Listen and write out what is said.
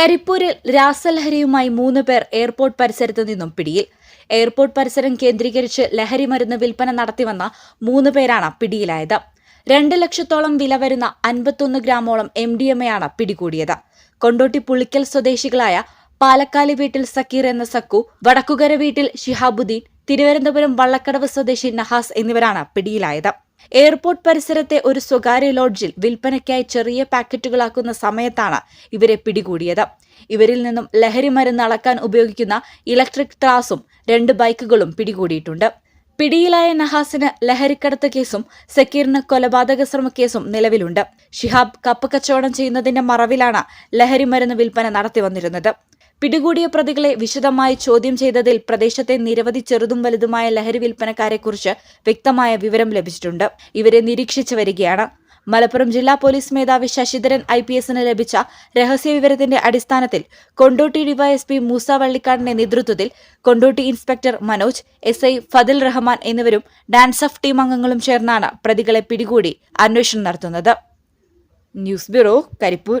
കരിപ്പൂരിൽ രാസലഹരിയുമായി മൂന്ന് പേർ എയർപോർട്ട് പരിസരത്ത് നിന്നും പിടിയിൽ. എയർപോർട്ട് പരിസരം കേന്ദ്രീകരിച്ച് ലഹരി മരുന്ന് വിൽപ്പന നടത്തിവന്ന മൂന്ന് പേരാണ് പിടിയിലായത്. രണ്ട് ലക്ഷത്തോളം വില വരുന്ന അൻപത്തൊന്ന് ഗ്രാമോളം എം ഡി എം എയാണ് പിടികൂടിയത്. കൊണ്ടോട്ടി പുളിക്കൽ സ്വദേശികളായ പാലക്കാലി വീട്ടിൽ സക്കീർ എന്ന സക്കു വടക്കുകര വീട്ടിൽ ഷിഹാബുദ്ദീൻ തിരുവനന്തപുരം വള്ളക്കടവ് സ്വദേശി നഹാസ് എന്നിവരാണ് പിടിയിലായത്. എയർപോർട്ട് പരിസരത്തെ ഒരു സ്വകാര്യ ലോഡ്ജിൽ വിൽപ്പനയ്ക്കായി ചെറിയ പാക്കറ്റുകളാക്കുന്ന സമയത്താണ് ഇവരെ പിടികൂടിയത്. ഇവരിൽ നിന്നും ലഹരി മരുന്ന് അളക്കാൻ ഉപയോഗിക്കുന്ന ഇലക്ട്രിക് ത്രാസും രണ്ട് ബൈക്കുകളും പിടികൂടിയിട്ടുണ്ട്. പിടിയിലായ നഹാസിന് ലഹരിക്കടത്ത് കേസും സക്കീറിന് കൊലപാതക ശ്രമ കേസും നിലവിലുണ്ട്. ഷിഹാബ് കപ്പ് കച്ചവടം ചെയ്യുന്നതിന്റെ മറവിലാണ് ലഹരി മരുന്ന് വിൽപ്പന നടത്തിവന്നിരുന്നത്. പിടികൂടിയ പ്രതികളെ വിശദമായി ചോദ്യം ചെയ്തതിൽ പ്രദേശത്തെ നിരവധി ചെറുതും വലുതുമായ ലഹരി വിൽപ്പനക്കാരെക്കുറിച്ച് വ്യക്തമായ വിവരം ലഭിച്ചിട്ടുണ്ട്. ഇവരെ നിരീക്ഷിച്ചു വരികയാണ്. മലപ്പുറം ജില്ലാ പോലീസ് മേധാവി ശശിധരൻ ഐ പി എസിന് ലഭിച്ച രഹസ്യവിവരത്തിന്റെ അടിസ്ഥാനത്തിൽ കൊണ്ടോട്ടി ഡിവൈഎസ്പി മൂസ വള്ളിക്കാടിന്റെ നേതൃത്വത്തിൽ Kondotty inspector Manoj S I Fathil Rahman എന്നിവരും ഡാൻസ് ഓഫ് ടീം അംഗങ്ങളും ചേർന്നാണ് പ്രതികളെ പിടികൂടി അന്വേഷണം നടത്തുന്നത്. News bureau Karipur.